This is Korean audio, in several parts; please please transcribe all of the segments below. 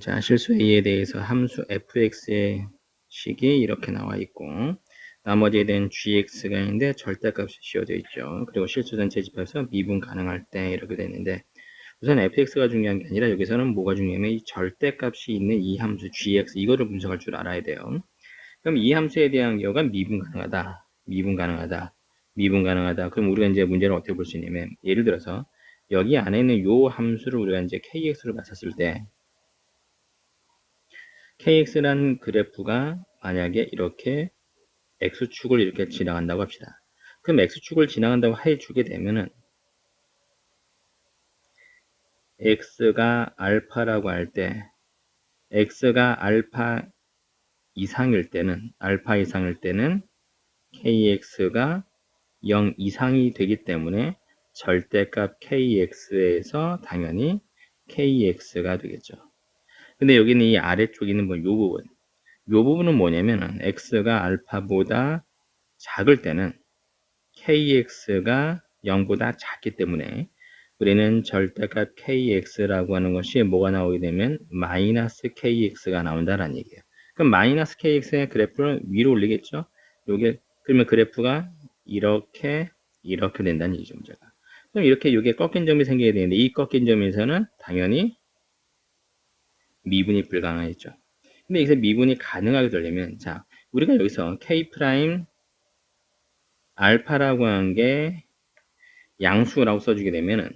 자, 실수 a에 대해서 함수 fx의 식이 이렇게 나와 있고 나머지에 대한 gx가 있는데 절대값이 씌워져 있죠. 그리고 실수전 채집해서 미분 가능할 때 이렇게 되는데 우선 fx가 중요한 게 아니라 여기서는 뭐가 중요하면 이 절대값이 있는 이 함수 gx 이거를 분석할 줄 알아야 돼요. 그럼 이 함수에 대한 기호가 미분 가능하다. 미분 가능하다. 미분 가능하다. 그럼 우리가 이제 문제를 어떻게 볼 수 있냐면 예를 들어서 여기 안에 있는 요 함수를 우리가 이제 kx로 봤었을 때 kx라는 그래프가 만약에 이렇게 x축을 이렇게 지나간다고 합시다. 그럼 x축을 지나간다고 해주게 되면은 x가 알파라고 할 때 x가 알파 이상일 때는 알파 이상일 때는 kx가 0 이상이 되기 때문에 절대값 kx에서 당연히 kx가 되겠죠. 근데 여기는 이 아래쪽에 있는 뭐요 부분. 요 부분은 뭐냐면은 x가 알파보다 작을 때는 kx가 0보다 작기 때문에 우리는 절대값 kx라고 하는 것이 뭐가 나오게 되면 마이너스 kx가 나온다라는 얘기예요. 그럼 마이너스 kx의 그래프를 위로 올리겠죠? 요게 그러면 그래프가 이렇게 이렇게 된다는 얘기죠, 문제가. 그럼 이렇게 이게 꺾인 점이 생기게 되는데 이 꺾인 점에서는 당연히 미분이 불가능하겠죠. 근데 여기서 미분이 가능하게 되려면 자 우리가 여기서 k 알파라고 하는 게 양수라고 써주게 되면은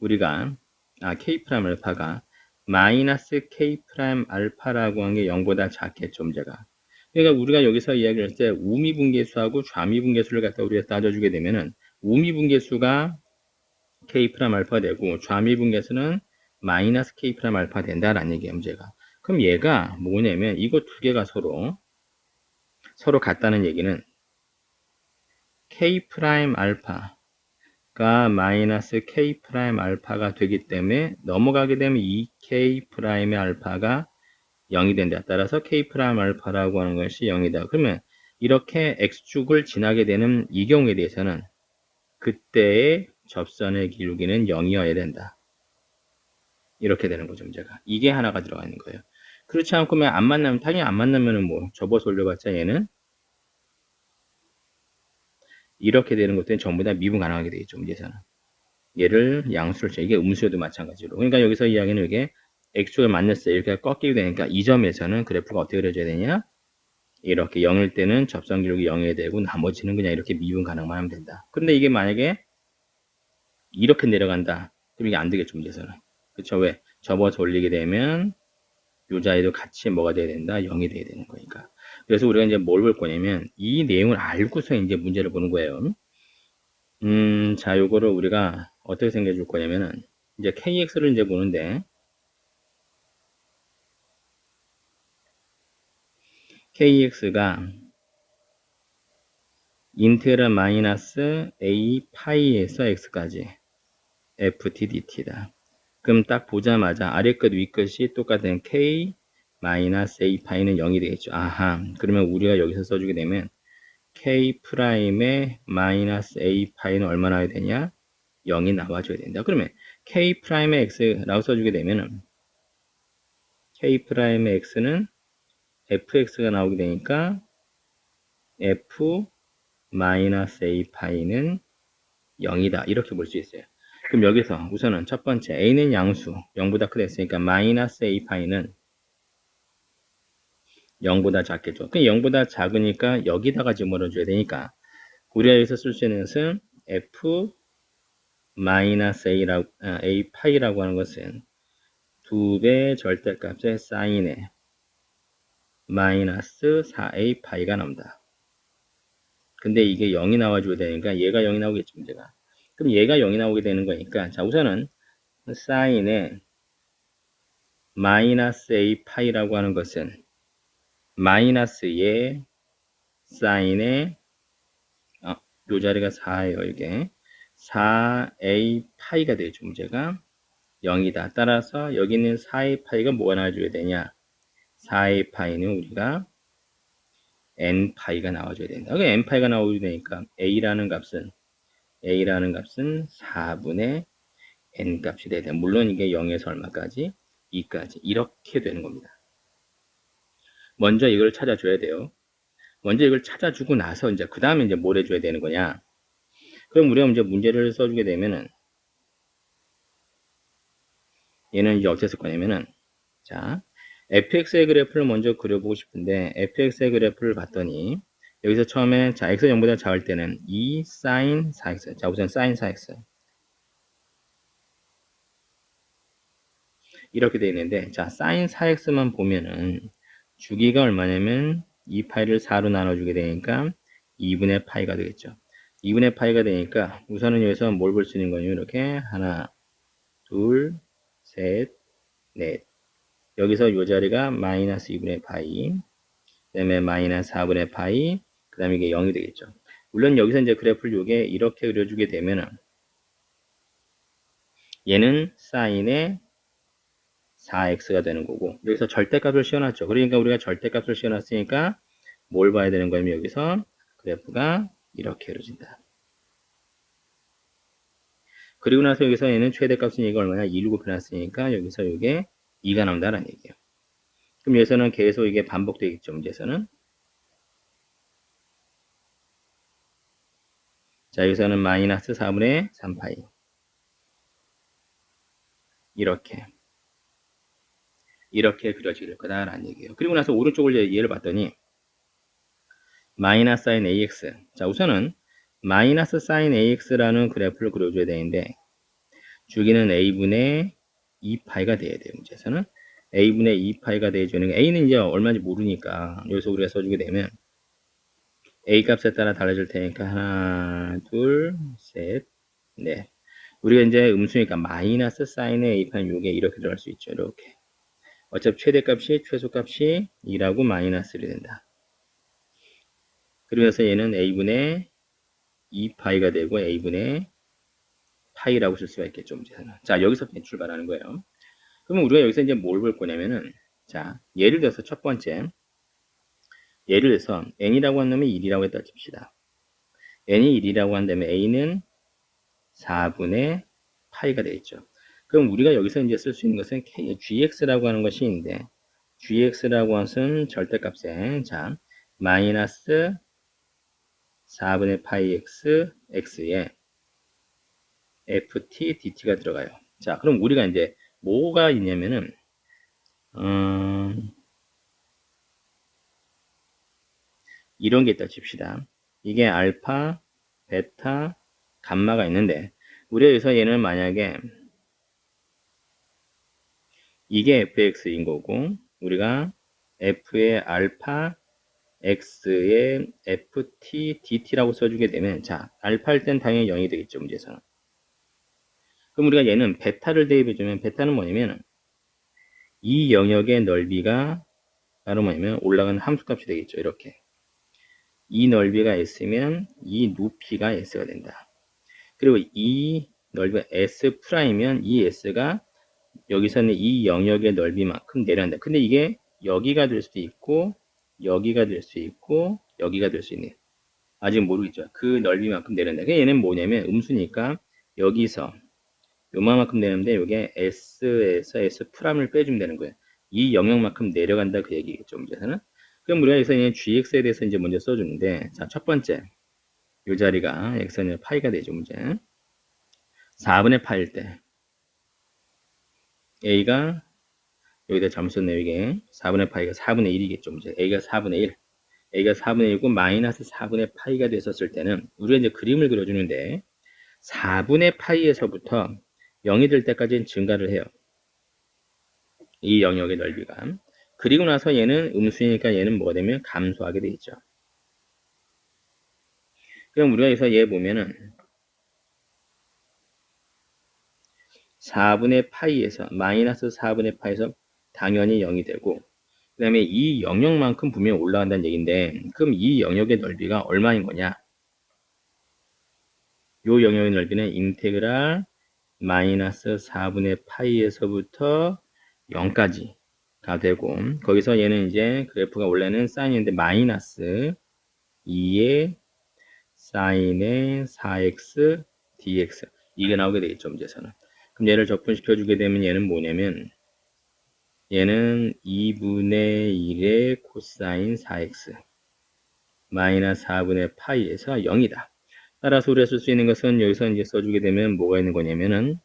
우리가 아 k 프라임 알파가 마이너스 k 프라임 알파라고 하는 게 0보다 작겠죠 문제가. 그러니까 우리가 여기서 이야기할 때 우미 분계수하고 좌미 분계수를 갖다 우리가 따져주게 되면은 우미 분계수가 k 프라임 알파 되고 좌미 분계수는 마이너스 k 프라임 알파 된다라는 얘기예요, 문제가. 그럼 얘가 뭐냐면 이거 두 개가 서로 서로 같다는 얘기는 k 프라임 알파가 마이너스 k 프라임 알파가 되기 때문에 넘어가게 되면 2k 프라임의 알파가 0이 된다. 따라서 k 프라임 알파라고 하는 것이 0이다. 그러면 이렇게 x축을 지나게 되는 이 경우에 대해서는 그때의 접선의 기울기는 0이어야 된다. 이렇게 되는 거죠, 문제가. 이게 하나가 들어가 있는 거예요. 그렇지 않고면 안 만나면, 당연히 안 만나면은 뭐, 접어서 올려봤자 얘는 이렇게 되는 것들은 전부 다 미분 가능하게 되겠죠, 문제에서는. 얘를 양수를 쳐. 이게 음수여도 마찬가지로. 그러니까 여기서 이야기는 이게 x축을 만났어요. 이렇게 꺾이게 되니까 이 점에서는 그래프가 어떻게 그려져야 되냐? 이렇게 0일 때는 접선 기록이 0이 되고 나머지는 그냥 이렇게 미분 가능만 하면 된다. 그런데 이게 만약에 이렇게 내려간다. 그럼 이게 안 되겠죠, 문제에서는. 그쵸? 왜? 접어서 올리게 되면 요 자리도 같이 뭐가 돼야 된다? 0이 돼야 되는 거니까. 그래서 우리가 이제 뭘 볼 거냐면 이 내용을 알고서 이제 문제를 보는 거예요. 음, 자, 요거를 우리가 어떻게 생각해 줄 거냐면은 이제 KX를 이제 보는데 KX가 인테그랄 마이너스 A 파이에서 X까지 FT DT다. 그럼 딱 보자마자 아래 끝, 위 끝이 똑같은 k 마이너스 a 파이는 0이 되겠죠. 아하. 그러면 우리가 여기서 써주게 되면 k 프라임의 마이너스 a 파이는 얼마나 해야 되냐? 0이 나와줘야 된다. 그러면 k 프라임의 x라고 써주게 되면은 k 프라임의 x는 fx가 나오게 되니까 f 마이너스 a 파이는 0이다. 이렇게 볼 수 있어요. 그럼 여기서 우선은 첫 번째 a는 양수 0보다 크다 했으니까 마이너스 a 파이는 0보다 작겠죠. 그 0보다 작으니까 여기다가 집어넣어줘야 되니까 우리가 여기서 쓸 수 있는 것은 f 마이너스 a라고 아, a 파이라고 하는 것은 두 배 절대값의 사인에 마이너스 4a 파이가 나옵니다. 근데 이게 0이 나와줘야 되니까 얘가 0이 나오겠죠 문제가. 그럼 얘가 0이 나오게 되는 거니까 자 우선은 사인의 마이너스 a 파이라고 하는 것은 마이너스 의 사인의 어, 요 자리가 4예요 이게. 4a 파이가 되죠 문제가. 0이다. 따라서 여기 있는 4a 파이가 뭐가 나와줘야 되냐? 4a 파이는 우리가 n 파이가 나와줘야 된다. n 파이가 나오게 되니까 a라는 값은 a라는 값은 4분의 n 값이 돼야 돼. 물론 이게 0에서 얼마까지? 2까지 이렇게 되는 겁니다. 먼저 이걸 찾아줘야 돼요. 먼저 이걸 찾아주고 나서 이제 그 다음에 이제 뭘 해줘야 되는 거냐? 그럼 우리가 이제 문제를 써주게 되면은 얘는 이제 어떻게 쓸 거냐면은 자 fx의 그래프를 먼저 그려보고 싶은데 fx의 그래프를 봤더니 여기서 처음에 자 x가 0보다 작을 때는 2 sin 4x 자 우선 sin 4x 이렇게 되어 있는데 자 sin 4x만 보면은 주기가 얼마냐면 2파이를 4로 나눠주게 되니까 2분의 파이가 되겠죠. 2분의 파이가 되니까 우선은 여기서 뭘 볼 수 있는 거냐면 이렇게 하나 둘 셋 넷. 여기서 이 자리가 마이너스 2분의 파이 그 다음에 마이너스 4분의 파이 그 다음에 이게 0이 되겠죠 물론 여기서 이제 그래프를 요게 이렇게 그려주게 되면은 얘는 사인의 4x가 되는 거고 여기서 절대값을 씌워놨죠. 그러니까 우리가 절대값을 씌워놨으니까 뭘 봐야 되는 거냐면 여기서 그래프가 이렇게 그려진다. 그리고 나서 여기서 얘는 최대값은 얘가 얼마냐? 2로 곱해놨으니까 여기서 이게 2가 나온다는 얘기예요. 그럼 여기서는 계속 이게 반복되겠죠. 문제에서는. 자, 여기서는 마이너스 4분의 3파이. 이렇게. 이렇게 그려질 거다라는 얘기예요. 그리고 나서 오른쪽을 예를 봤더니 마이너스 사인 AX 자 우선은 마이너스 사인 AX라는 그래프를 그려줘야 되는데 주기는 A분의 2파이가 돼야 돼요. 문제에서는 A분의 2파이가 돼주는 A는 이제 얼마인지 모르니까 여기서 우리가 써주게 되면 A 값에 따라 달라질 테니까 하나 둘 셋 넷 우리가 이제 음수니까 마이너스 사인의 A파는 요게 이렇게 들어갈 수 있죠. 이렇게 어차피 최대값이 최소값이 2라고 마이너스를 된다. 그러면서 얘는 a분의 2파이가 되고 a분의 파이라고 쓸 수가 있겠죠. 문제는. 자 여기서 출발하는 거예요. 그러면 우리가 여기서 이제 뭘 볼 거냐면은 자 예를 들어서 첫 번째 예를 들어서 n이라고 한 놈이 1이라고 했다 칩시다. n이 1이라고 한다면 a는 4분의 파이가 되겠죠. 그럼 우리가 여기서 이제 쓸 수 있는 것은 K, gx라고 하는 것이 있는데 gx라고 하는 것은 절대값에 자 마이너스 4분의 파이 x x에 ft dt가 들어가요. 자 그럼 우리가 이제 뭐가 있냐면은 음, 이런 게 있다 칩시다. 이게 알파, 베타, 감마가 있는데 우리가 여기서 얘는 만약에 이게 fx인 거고 우리가 f의 알파 x의 ft dt라고 써주게 되면 자 알파일 땐 당연히 0이 되겠죠 문제에서는 그럼 우리가 얘는 베타를 대입해주면 베타는 뭐냐면 이 영역의 넓이가 바로 뭐냐면 올라가는 함수값이 되겠죠 이렇게 이 넓이가 s면 이 높이가 s가 된다 그리고 이 넓이가 s 프라임이면 이 s가 여기서는 이 영역의 넓이만큼 내려간다. 근데 이게 여기가 될 수도 있고 여기가 될 수 있고 여기가 될 수 있네. 아직 모르겠죠. 그 넓이만큼 내려간다. 그러니까 얘는 뭐냐면 음수니까 여기서 요만큼 내는데 이게 S에서 S 프라임을 빼주면 되는 거예요. 이 영역만큼 내려간다 그 얘기겠죠. 문제에서는. 그럼 우리가 여기서 이제 GX에 대해서 이제 먼저 써주는데 자, 첫 번째 이 자리가 X는 파이가 되죠. 문제. 4분의 파일 때 a가 여기다 잘못 썼네요. 이게 4분의 파이가 4분의 1이겠죠. 이제 a가 4분의 1. a가 4분의 1이고 마이너스 4분의 파이가 됐었을 때는 우리가 이제 그림을 그려주는데 4분의 파이에서부터 0이 될 때까지는 증가를 해요. 이 영역의 넓이가. 그리고 나서 얘는 음수니까 얘는 뭐가 되면 감소하게 되겠죠. 그럼 우리가 여기서 얘 보면은 4분의 파이에서 마이너스 4분의 파이에서 당연히 0이 되고 그 다음에 이 영역만큼 분명히 올라간다는 얘기인데 그럼 이 영역의 넓이가 얼마인 거냐 이 영역의 넓이는 인테그랄 마이너스 4분의 파이에서부터 0까지 가 되고 거기서 얘는 이제 그래프가 원래는 사인인데 마이너스 2의 사인의 4x dx 이게 나오게 되겠죠 문제에서는 그럼 얘를 적분시켜 주게 되면 얘는 뭐냐면 얘는 2분의 1의 코사인 4x 마이너스 4분의 파이에서 0이다. 따라서 우리가 쓸 수 있는 것은 여기서 이제 써주게 되면 뭐가 있는 거냐면은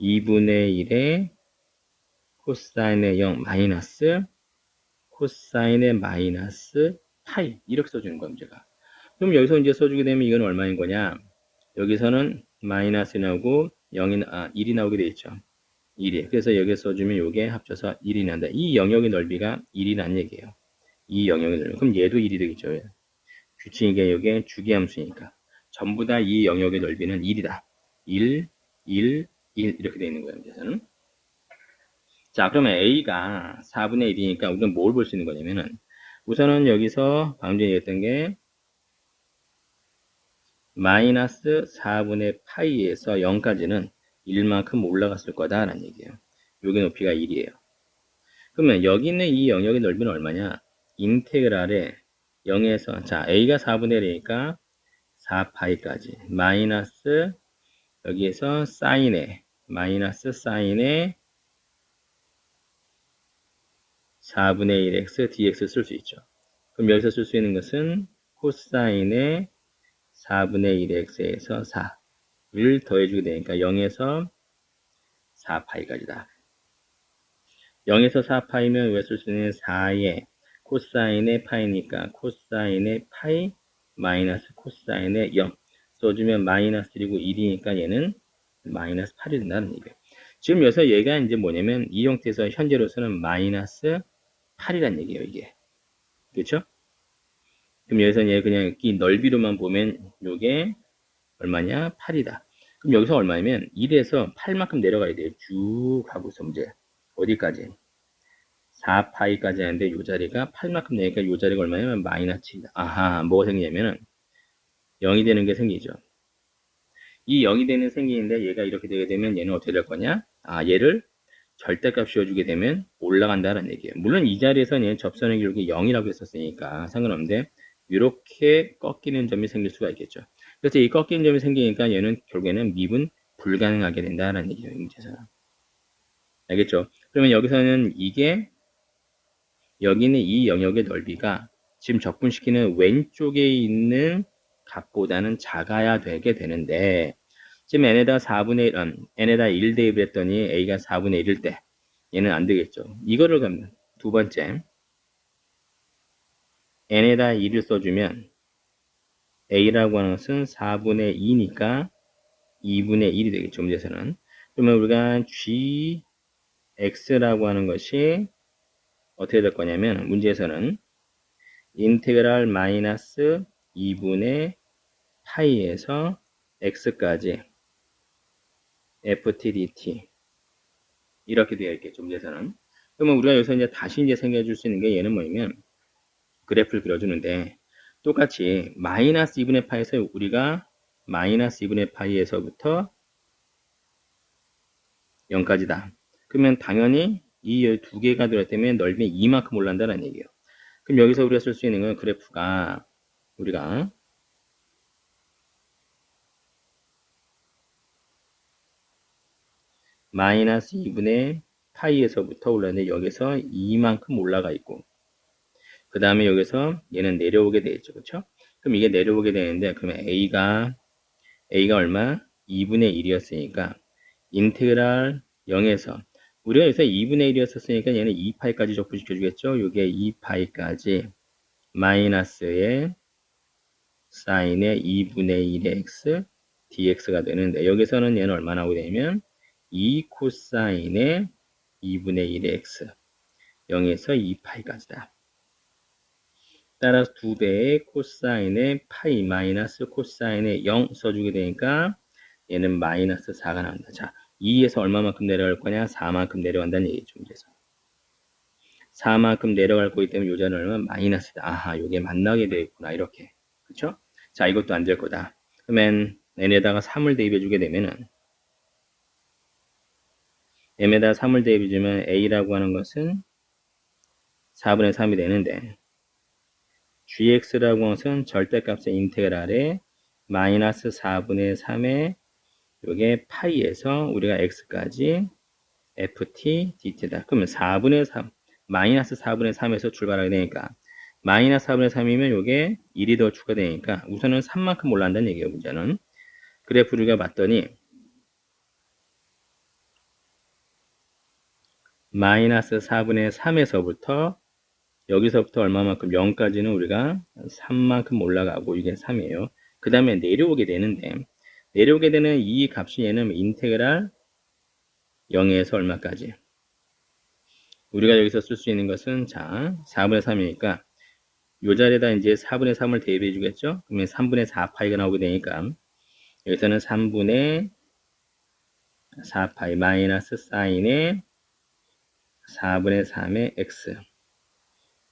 2분의 1의 코사인의 0 마이너스 코사인의 마이너스 파이 이렇게 써주는 겁니다. 제가. 그럼 여기서 이제 써주게 되면 이건 얼마인 거냐? 여기서는 마이너스 나오고 0이 아 1이 나오게 돼 있죠. 1이. 그래서 여기에 써주면 이게 합쳐서 1이 난다. 이 영역의 넓이가 1이라는 얘기예요. 이 영역의 넓이. 그럼 얘도 1이 되겠죠. 규칙이게 이게 주기함수니까. 전부 다 이 영역의 넓이는 1이다. 1, 1, 1 이렇게 되어 있는 거예요. 그래서는. 자, 그러면 A가 4분의 1이니까 우리는 뭘 볼 수 있는 거냐면은 우선은 여기서 방금 전에 얘기했던 게 마이너스 4분의 파이에서 0까지는 1만큼 올라갔을 거다라는 얘기예요. 요게 높이가 1이에요. 그러면 여기 있는 이 영역의 넓이는 얼마냐? 인테그랄에 0에서 자 a가 4분의 1이니까 4파이까지 마이너스 여기에서 사인에 마이너스 사인에 4분의 1x dx 쓸 수 있죠. 그럼 여기서 쓸 수 있는 것은 코사인의 4분의 1x에서 4를 더해주게 되니까 0에서 4파이까지다. 0에서 4파이면 왜 쓸 수 있는 4의 코사인의 파이니까 코사인의 파이 마이너스 코사인의 0 써주면 마이너스 1이고 1이니까 얘는 마이너스 8이 된다는 얘기예요. 지금 여기서 얘가 이제 뭐냐면 이 형태에서 현재로서는 마이너스 8이란 얘기예요, 이게. 그렇죠? 그럼 여기서 얘 그냥 이 넓이로만 보면 요게 얼마냐? 8이다. 그럼 여기서 얼마냐면 1에서 8만큼 내려가야 돼요. 쭉 가고서 이제 어디까지? 4파이까지 하는데 요 자리가 8만큼 내니까 요 자리가 얼마냐면 마이너스 7이다. 아하, 뭐가 생기냐면은 0이 되는 게 생기죠. 이 0이 되는 생기는데 얘가 이렇게 되게 되면 얘는 어떻게 될 거냐? 아, 얘를 절대값 씌워주게 되면 올라간다는 얘기예요. 물론 이 자리에서는 접선의 기록이 0이라고 했었으니까 상관없는데 이렇게 꺾이는 점이 생길 수가 있겠죠. 그래서 이 꺾이는 점이 생기니까 얘는 결국에는 미분 불가능하게 된다는 얘기예요. 이 문제에서. 알겠죠? 그러면 여기서는 이게 여기 있는 이 영역의 넓이가 지금 적분시키는 왼쪽에 있는 값보다는 작아야 되게 되는데 지금 n에다 4분의 1, 음, n에다 1 대입을 했더니 a가 4분의 1일 때 얘는 안 되겠죠. 이거를 가면 두 번째 n에다 2를 써주면 a라고 하는 것은 4분의 2니까 2분의 1이 되겠죠. 문제에서는. 그러면 우리가 gx라고 하는 것이 어떻게 될 거냐면 문제에서는 인테그랄 마이너스 2분의 파이에서 x까지 ft dt 이렇게 되어 있겠죠. 문제에서는. 그러면 우리가 여기서 이제 다시 이제 생겨줄 수 있는 게 얘는 뭐냐면 그래프를 그려주는데 똑같이 마이너스 2분의 파이에서 우리가 마이너스 2분의 파이에서부터 0까지다. 그러면 당연히 이 두 개가 들어있다면 넓이 이만큼 올란다는 얘기예요. 그럼 여기서 우리가 쓸 수 있는 건 그래프가 우리가 마이너스 2분의 파이에서부터 올라는데 여기서 이만큼 올라가 있고 그 다음에 여기서 얘는 내려오게 되겠죠. 그렇죠? 그럼 이게 내려오게 되는데 그러면 a가 a가 얼마? 2분의 1이었으니까 인테그랄 0에서 우리가 여기서 2분의 1이었었으니까 얘는 2파이까지 적분시켜 주겠죠. 이게 2파이까지 마이너스의 사인의 2분의 1의 x dx가 되는데 여기서는 얘는 얼마 나오게 되면 2 코사인의 2분의 1의 x 0에서 2파이까지다. 따라서 2배의 코사인의 파이 마이너스 코사인의 0 써주게 되니까 얘는 마이너스 4가 나온다. 자, 2에서 얼마만큼 내려갈 거냐? 4만큼 내려간다는 얘기죠. 문제에서. 4만큼 내려갈 거기 때문에 요자는 얼마? 마이너스다. 아하, 요게 만나게 되겠구나. 이렇게. 그쵸? 자, 이것도 안 될 거다. 그러면 n에다가 3을 대입해 주게 되면은 m에다 3을 대입해 주면 a라고 하는 것은 4분의 3이 되는데 gx라고 하는 것은 절대값의 인테그랄에 마이너스 4분의 3의 요게 파이에서 우리가 x까지 ft dt다. 그러면 4분의 3, 마이너스 4분의 3에서 출발하게 되니까 마이너스 4분의 3이면 요게 1이 더 추가되니까 우선은 3만큼 올라간다는 얘기예요. 문제는. 그래프 우리가 봤더니 마이너스 4분의 3에서부터 여기서부터 얼마만큼? 0까지는 우리가 3만큼 올라가고 이게 3이에요. 그 다음에 내려오게 되는데 내려오게 되는 이 값이 얘는 인테그랄 0에서 얼마까지? 우리가 여기서 쓸 수 있는 것은 자 4분의 3이니까 요 자리에다 이제 4분의 3을 대입해 주겠죠? 그러면 3분의 4파이가 나오게 되니까 여기서는 3분의 4파이 마이너스 사인의 4분의 3의 x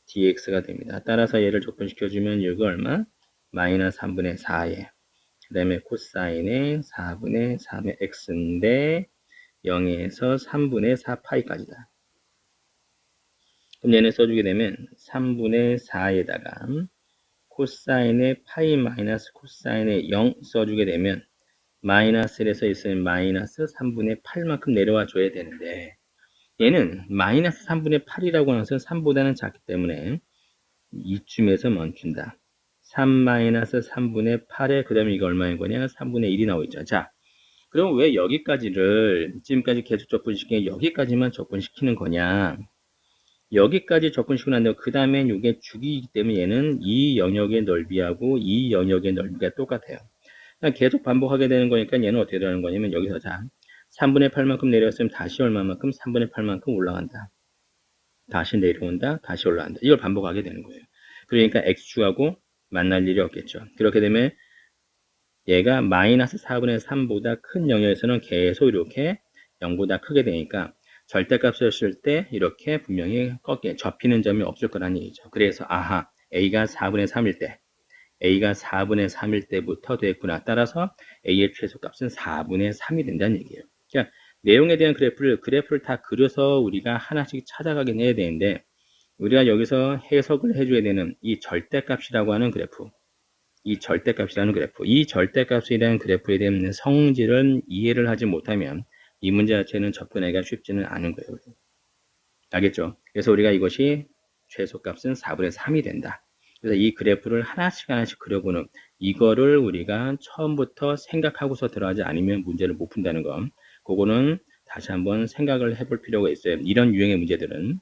dx가 됩니다. 따라서 얘를 적분시켜주면 여기 얼마? 마이너스 3분의 4에 그 다음에 코사인의 4분의 3의 x인데 0에서 3분의 4파이까지다. 그럼 얘는 써주게 되면 3분의 4에다가 코사인의 파이 마이너스 코사인의 0 써주게 되면 마이너스에서 있으면 마이너스 3분의 8만큼 내려와 줘야 되는데 얘는 마이너스 3분의 8이라고 하는 것은 3보다는 작기 때문에 이쯤에서 멈춘다. 3 마이너스 3분의 8에 그 다음에 이게 얼마인 거냐? 3분의 1이 나오겠죠. 자, 그럼 왜 여기까지를 지금까지 계속 접근시키게 여기까지만 접근시키는 거냐? 여기까지 접근시키고 난 다음에 그 다음엔 이게 주기이기 때문에 얘는 이 영역의 넓이하고 이 영역의 넓이가 똑같아요. 계속 반복하게 되는 거니까 얘는 어떻게 되는 거냐면 여기서 자 3분의 8만큼 내려왔으면 다시 얼마만큼 3분의 8만큼 올라간다. 다시 내려온다. 다시 올라간다. 이걸 반복하게 되는 거예요. 그러니까 x축하고 만날 일이 없겠죠. 그렇게 되면 얘가 마이너스 4분의 3보다 큰 영역에서는 계속 이렇게 0보다 크게 되니까 절대값을 쓸때 이렇게 분명히 꺾게 접히는 점이 없을 거라는 얘기죠. 그래서 아하 a가 4분의 3일 때 a가 4분의 3일 때부터 됐구나. 따라서 a의 최소값은 4분의 3이 된다는 얘기예요. 그러니까 내용에 대한 그래프를 그래프를 다 그려서 우리가 하나씩 찾아가긴 해야 되는데 우리가 여기서 해석을 해줘야 되는 이 절대값이라고 하는 그래프 이 절대값이라는 그래프 이 절대값에 대한 그래프에 대한 성질을 이해를 하지 못하면 이 문제 자체는 접근하기가 쉽지는 않은 거예요. 알겠죠? 그래서 우리가 이것이 최소값은 4분의 3이 된다. 그래서 이 그래프를 하나씩 하나씩 그려보는 이거를 우리가 처음부터 생각하고서 들어가지 않으면 문제를 못 푼다는 거. 그거는 다시 한번 생각을 해볼 필요가 있어요. 이런 유형의 문제들은